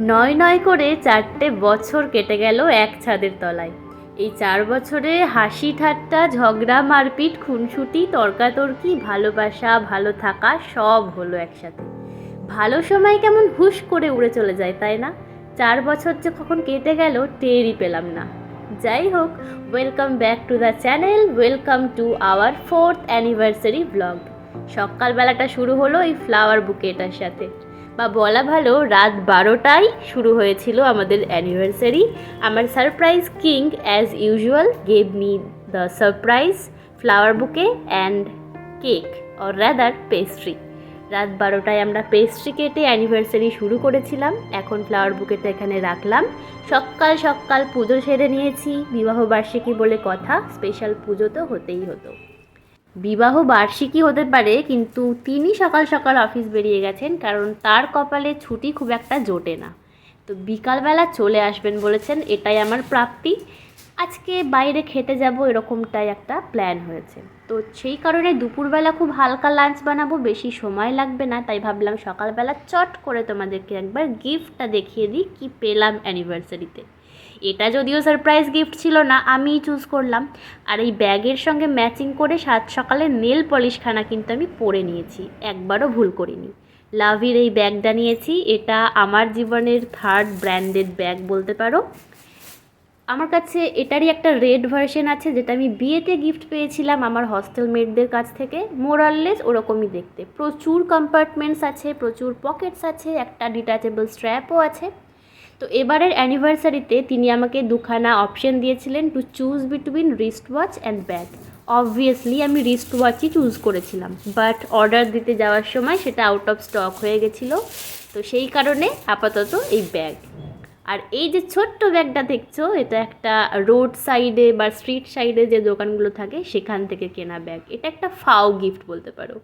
নয় নয় করে চারটে বছর কেটে গেল এক ছাদের তলায়। এই চার বছরে হাসি ঠাট্টা, ঝগড়া, মারপিট, খুনসুটি, তর্কাতর্কি, ভালোবাসা, ভালো থাকা সব হলো একসাথে। ভালো সময় কেমন হুশ করে উড়ে চলে যায়, তাই না? চার বছর যে কখন কেটে গেল, টেরই পেলাম না। যাই হোক welcome back to the channel welcome to our fourth anniversary blog সকালবেলাটা শুরু হলো এই ফ্লাওয়ার বুকেটার সাথে। বা বলা ভালো, রাত বারোটায় শুরু হয়েছিল আমাদের অ্যানিভার্সারি আমার surprise king as usual gave me the surprise flower bouquet and cake or rather pastry রাত বারোটায় আমরা পেস্ট্রি কেটে অ্যানিভার্সারি শুরু করেছিলাম। এখন ফ্লাওয়ার বুকেটা এখানে রাখলাম। সকাল সকাল পুজো সেরে নিয়েছি। বিবাহবার্ষিকী বলে কথা। স্পেশাল পুজো তো হতেই হতো। বিবাহ বার্ষিকী হতে পারে, কিন্তু তিনি সকাল সকাল অফিস বেরিয়ে গেছেন কারণ তার কপালে ছুটি খুব একটা জোটে না। তো বিকালবেলা চলে আসবেন বলেছেন, এটাই আমার প্রাপ্তি। আজকে বাইরে খেতে যাব এরকমটাই একটা প্ল্যান হয়েছে। তো সেই কারণে দুপুরবেলা খুব হালকা লাঞ্চ বানাবো, বেশি সময় লাগবে না, তাই ভাবলাম সকালবেলা চট করে তোমাদেরকে একবার গিফটটা দেখিয়ে দিই, কি পেলাম অ্যানিভার্সারিতে এটা যদিও সারপ্রাইজ গিফট ছিল না, আমিই চুজ করলাম। আর এই ব্যাগের সঙ্গে ম্যাচিং করে সাত সকালে নেল পলিশখানা কিন্তু আমি পরে নিয়েছি, একবারও ভুল করিনি। লাভির এই ব্যাগটা নিয়েছি, এটা আমার জীবনের থার্ড ব্র্যান্ডেড ব্যাগ বলতে পারো। আমার কাছে এটারই একটা রেড ভার্সন আছে, যেটা আমি বিয়েতে গিফট পেয়েছিলাম আমার হস্টেল মেটদের কাছ থেকে। মোরাললেস ওরকমই দেখতে। প্রচুর কম্পার্টমেন্টস আছে, প্রচুর পকেটস আছে, একটা ডিটাচেবল স্ট্র্যাপও আছে। তো এবারের অ্যানিভার্সারিতে তিনি আমাকে দুখানা অপশন দিয়েছিলেন to choose between wrist watch and bag obviously আমি রিস্ট ওয়াচই চুজ করেছিলাম বাট অর্ডার দিতে যাওয়ার সময় সেটা আউট অফ স্টক হয়ে গেছিল, তো সেই কারণে আপাতত এই ব্যাগ আর এই যে ছোট্ট ব্যাগটা দেখছ, এটা একটা রোড সাইডে বা স্ট্রিট সাইডে যে দোকানগুলো থাকে, সেখান থেকে কেনা ব্যাগ এটা একটা ফাও গিফট বলতে পারো।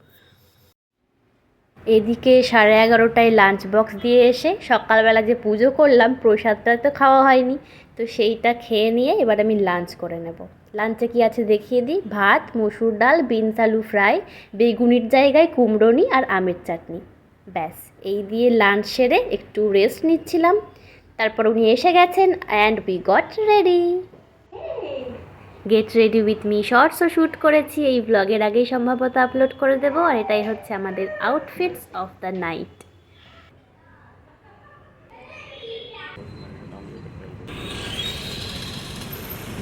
এদিকে সাড়ে এগারোটায় লাঞ্চ বক্স দিয়ে এসে সকালবেলা যে পুজো করলাম, প্রসাদটা তো খাওয়া হয়নি। তো সেইটা খেয়ে নিয়ে এবার আমি লাঞ্চ করে নেব। লাঞ্চে কি আছে দেখিয়ে দিই? ভাত, মসুর ডাল, বিনস আলু ফ্রাই, বেগুনির জায়গায় কুমড়োনি আর আমের চাটনি। ব্যাস, এই দিয়ে লাঞ্চ সেরে একটু রেস্ট নিচ্ছিলাম। তারপর উনি এসে গেছেন and we got ready get ready with me শর্টসও shoot করেছি। এই ব্লগের আগেই সম্ভবত আপলোড করে দেবো। আর এটাই হচ্ছে আমাদের outfits of the night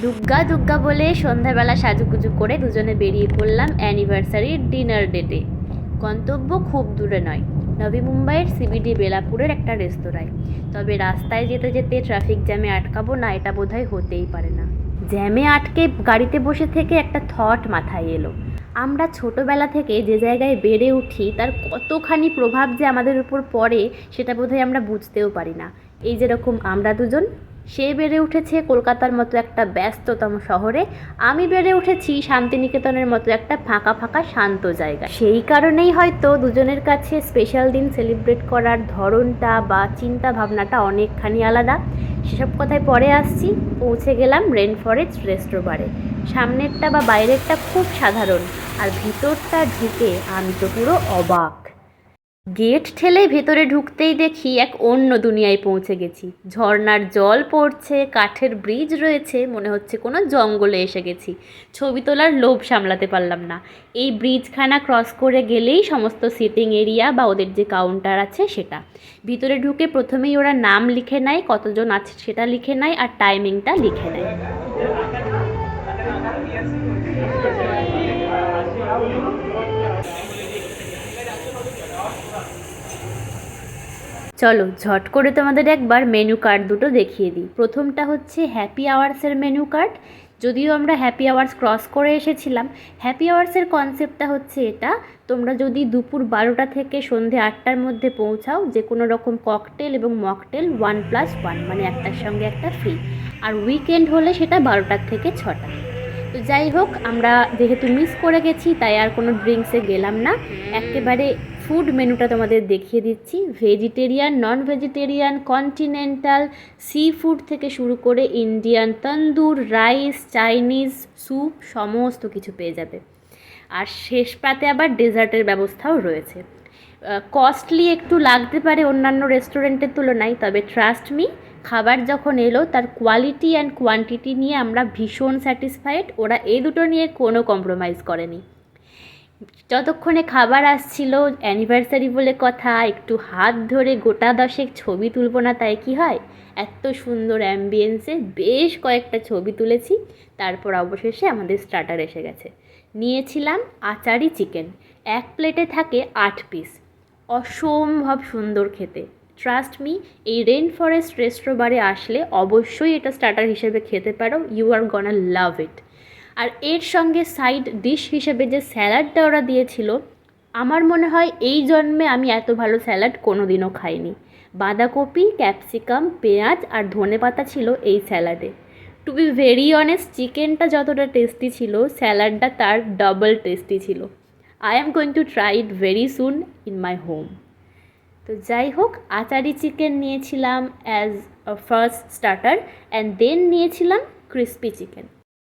Dugga Dugga বলে সন্ধ্যাবেলা সাজুগুজু করে দুজনে বেরিয়ে পড়লাম অ্যানিভার্সারির ডিনার ডেটে গন্তব্য খুব দূরে নয়। নবী মুম্বাইয়ের সিবিডি বেলাপুরের একটা রেস্তোরাঁয়। তবে রাস্তায় যেতে যেতে ট্রাফিক জ্যামে আটকাবো না, এটা বোধহয় হতেই পারে না। জ্যামে আটকে গাড়িতে বসে থেকে একটা থট মাথায় এলো। আমরা ছোটোবেলা থেকে যে জায়গায় বেড়ে উঠি, তার কতখানি প্রভাব যে আমাদের উপর পড়ে, সেটা বোধহয় আমরা বুঝতেও পারি না। এই যেরকম আমরা দুজন সে বেড়ে উঠেছে কলকাতার মতো একটা ব্যস্ততম শহরে। আমি বেড়ে উঠেছি শান্তিনিকেতনের মতো একটা ফাঁকা ফাঁকা শান্ত জায়গা সেই কারণেই হয়তো দুজনের কাছে স্পেশাল দিন সেলিব্রেট করার ধরনটা বা চিন্তা ভাবনাটা অনেকখানি আলাদা। সেসব কথায় পরে আসছি, পৌঁছে গেলাম রেন ফরেস্ট রেস্টোবারে সামনেরটা বা বাইরেরটা খুব সাধারণ, আর ভিতরটা ঢুকে আমি তো পুরো অবাক। গেট ঠেলে ভেতরে ঢুকতেই দেখি এক অন্য দুনিয়ায় পৌঁছে গেছি। ঝর্ণার জল পড়ছে, কাঠের ব্রিজ রয়েছে, মনে হচ্ছে কোনো জঙ্গলে এসে গেছি। ছবি তোলার লোভ সামলাতে পারলাম না। এই ব্রিজখানা ক্রস করে গেলেই সমস্ত সিটিং এরিয়া বা ওদের যে কাউন্টার আছে সেটা। ভিতরে ঢুকে প্রথমেই ওরা নাম লিখে নেয়, কতজন আছে সেটা লিখে নেয়, আর টাইমিংটা লিখে নেয়। চলো ঝট করে তোমাদের একবার মেনু কার্ড দুটো দেখিয়ে দিই। প্রথমটা হচ্ছে হ্যাপি আওয়ার্সের মেনু কার্ড যদিও আমরা হ্যাপি আওয়ার্স ক্রস করে এসেছিলাম হ্যাপি আওয়ার্সের কনসেপ্টটা হচ্ছে এটা তোমরা যদি দুপুর বারোটা থেকে সন্ধে আটটার মধ্যে পৌঁছাও যে কোনো রকম ককটেল এবং মকটেল ওয়ান প্লাস ওয়ান মানে একটার সঙ্গে একটা ফ্রি আর উইকেন্ড হলে সেটা বারোটার থেকে ছটা। তো যাই হোক আমরা যেহেতু মিস করে গেছি তাই আর কোনো ড্রিঙ্কসে গেলাম না। একেবারে ফুড মেনুটা তোমাদের দেখিয়ে দিচ্ছি। Vegetarian non vegetarian continental sea food থেকে শুরু করে Indian tandoor rice Chinese soup সমস্ত কিছু পেয়ে যাবে। আর শেষ পাতে আবার ডেজার্টের ব্যবস্থাও রয়েছে। কস্টলি একটু লাগতে পারে অন্যান্য রেস্টুরেন্টের তুলনায়, তবে ট্রাস্ট মি খাবার যখন এলো, তার কোয়ালিটি অ্যান্ড কোয়ান্টিটি নিয়ে আমরা ভীষণ স্যাটিসফাইড ওরা এই দুটো নিয়ে কোনো কম্প্রোমাইজ করেনি। যতক্ষণে খাবার আসছিল অ্যানিভার্সারি বলে কথা, একটু হাত ধরে গোটা দশেক ছবি তুলব না তাই কি হয়? এত সুন্দর অ্যাম্বিয়েন্সে বেশ কয়েকটা ছবি তুলেছি, তারপর অবশেষে আমাদের স্টার্টার এসে গেছে। নিয়েছিলাম আচারি চিকেন এক প্লেটে থাকে আট পিস অসম্ভব সুন্দর খেতে। ট্রাস্ট মি এই রেন ফরেস্ট রেস্টোবারে আসলে অবশ্যই এটা স্টার্টার হিসেবে খেতে পারো। ইউ আর গনা লাভ ইট আর এর সঙ্গে সাইড ডিশ হিসেবে যে স্যালাডটা ওরা দিয়েছিল, আমার মনে হয় এই জন্মে আমি এত ভালো স্যালাড কোনো দিনও খাইনি। বাঁধাকপি ক্যাপসিকাম পেঁয়াজ আর ধনেপাতা ছিল এই স্যালাডে। টু বি ভেরি অনেস্ট চিকেনটা যতটা টেস্টি ছিল, স্যালাডটা তার ডাবল টেস্টি ছিল। I am going to try it very soon in my home তো যাই হোক, আচারি চিকেন নিয়েছিলাম as first starter and then নিয়েছিলাম ক্রিস্পি চিকেন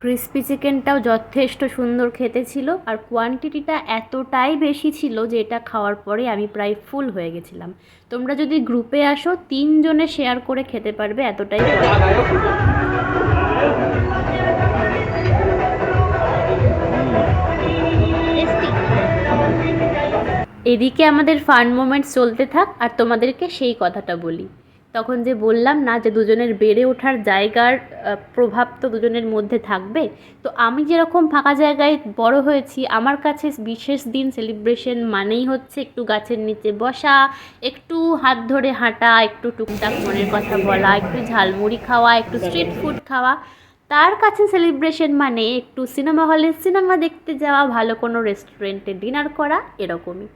ক্রিস্পি চিকেনটাও যথেষ্ট সুন্দর খেতে ছিল আর কোয়ান্টিটিটা এতটাই বেশি ছিল যে এটা খাওয়ার পরে আমি প্রায় ফুল হয়ে গেছিলাম। তোমরা যদি গ্রুপে আসো, তিনজনে শেয়ার করে খেতে পারবে এতটাই এদিকে আমাদের ফান মোমেন্টস চলতে থাক আর তোমাদেরকে সেই কথাটা বলি। তখন যে বললাম না যে দুজনের বেড়ে ওঠার জায়গার প্রভাব তো দুজনের মধ্যে থাকবে, তো আমি যেরকম ফাঁকা জায়গায় বড় হয়েছি, আমার কাছে বিশেষ দিন সেলিব্রেশন মানেই হচ্ছে একটু গাছের নিচে বসা, একটু হাত ধরে হাঁটা, একটু টুকটাক মনের কথা বলা, একটু ঝালমুড়ি খাওয়া, একটু স্ট্রিট ফুড খাওয়া। তার কাছে সেলিব্রেশন মানে একটু সিনেমা হলে সিনেমা দেখতে যাওয়া, ভালো কোনো রেস্টুরেন্টে ডিনার করা, এরকমই।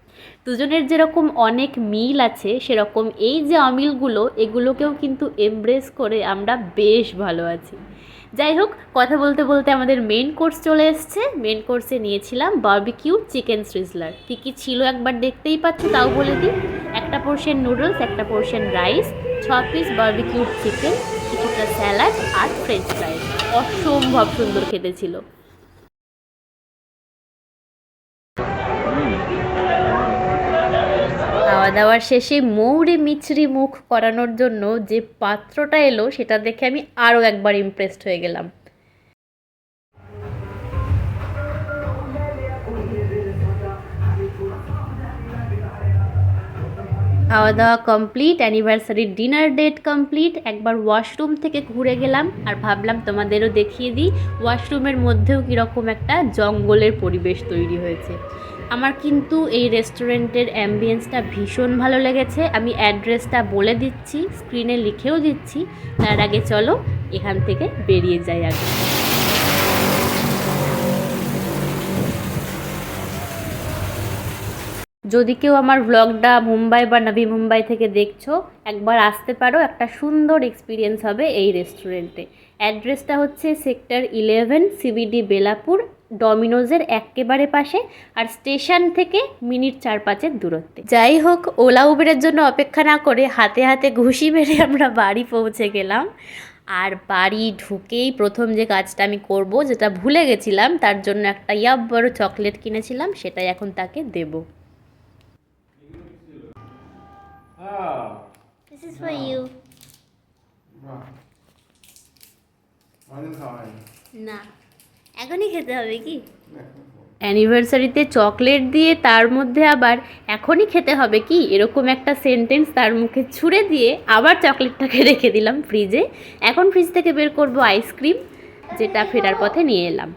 দুজনের যেরকম অনেক মিল আছে, সেরকম এই যে অমিলগুলো, এগুলোকেও কিন্তু এমব্রেস করে আমরা বেশ ভালো আছি। যাই হোক, কথা বলতে বলতে আমাদের মেন কোর্স চলে এসছে। মেন কোর্সে নিয়েছিলাম বার্বিকিউ চিকেন সিজলার কী কী ছিল একবার দেখতেই পাচ্ছ, তাও বলে দিই। একটা পোর্শন নুডলস একটা পোর্শন রাইস ছ পিস বার্বিকিউ চিকেন কিছুটা স্যালাড আর ফ্রেঞ্চ ফ্রাই অসম্ভব সুন্দর খেতে ছিল। খাওয়া দাওয়ার শেষে মৌরি মিচড়ি মুখ করানোর জন্য যে পাত্রটা এলো, সেটা দেখে আমি আরও একবার ইমপ্রেসড হয়ে গেলাম। খাওয়া দাওয়া complete anniversary dinner date complete একবার ওয়াশরুম থেকে ঘুরে গেলাম আর ভাবলাম তোমাদেরও দেখিয়ে দিই ওয়াশরুমের মধ্যেও কীরকম একটা জঙ্গলের পরিবেশ তৈরি হয়েছে। আমার কিন্তু এই রেস্টুরেন্টের অ্যাম্বিয়েন্সটা ভীষণ ভালো লেগেছে। আমি অ্যাড্রেসটা বলে দিচ্ছি স্ক্রিনে লিখেও দিচ্ছি। তার আগে চলো, এখান থেকে বেরিয়ে যাই আগে। যদি কেউ আমার ব্লগটা মুম্বাই বা নবী মুম্বাই থেকে দেখছ, একবার আসতে পারো, একটা সুন্দর এক্সপিরিয়েন্স হবে এই রেস্টুরেন্টে অ্যাড্রেসটা হচ্ছে সেক্টর ইলেভেন সিবিডি বেলাপুর ডমিনোজের একেবারে পাশে, আর স্টেশন থেকে মিনিট চার পাঁচের দূরত্বে। যাই হোক, ওলা উবেরের জন্য অপেক্ষা না করে হাতে হাতে ঘুষি মেরে আমরা বাড়ি পৌঁছে গেলাম। আর বাড়ি ঢুকেই প্রথম যে কাজটা আমি করব, যেটা ভুলে গেছিলাম, তার জন্য একটা ইয়াব বড় চকলেট কিনেছিলাম, সেটাই এখন তাকে দেবো। Ah, This is for you. বাহ অনেক খাওয়াই না এখনই খেতে হবে কি? অ্যানিভার্সারিতে চকলেট দিয়ে তার মধ্যে আবার এখনই খেতে হবে কি? এরকম একটা সেন্টেন্স তার মুখে ছুঁড়ে দিয়ে আবার চকলেটটাকে রেখে দিলাম ফ্রিজে। এখন ফ্রিজ থেকে বের করব আইসক্রিম যেটা ফেরার পথে নিয়ে এলাম।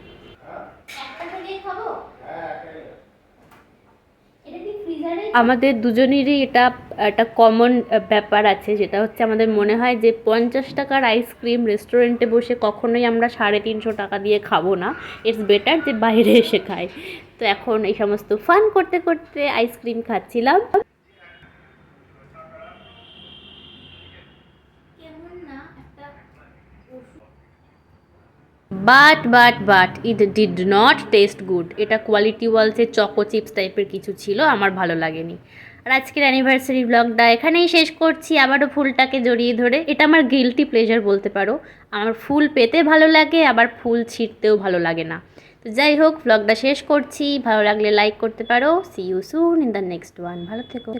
আমাদের দুজনেরই এটা, একটা কমন ব্যাপার আছে, যেটা হচ্ছে আমাদের মনে হয় যে পঞ্চাশ টাকার আইসক্রিম রেস্টুরেন্টে বসে কখনোই আমরা সাড়ে তিনশো টাকা দিয়ে খাব না। ইটস বেটার যে বাইরে এসে খাই। তো এখন এই সমস্ত ফান করতে করতে আইসক্রিম খাচ্ছিলাম। But but but it did not taste good এটা কোয়ালিটি ওয়ালসের চকো চিপস টাইপের কিছু ছিল, আমার ভালো লাগেনি। আর আজকের অ্যানিভার্সারি ব্লগটা এখানেই শেষ করছি, আবারও ফুলটাকে জড়িয়ে ধরে। এটা আমার গিলটি প্লেজার বলতে পারো। আমার ফুল পেতে ভালো লাগে, আবার ফুল ছিঁড়তেও ভালো লাগে না। তো যাই হোক ব্লগটা শেষ করছি। ভালো লাগলে লাইক করতে পারো। See you soon in the next one ভালো থেকো।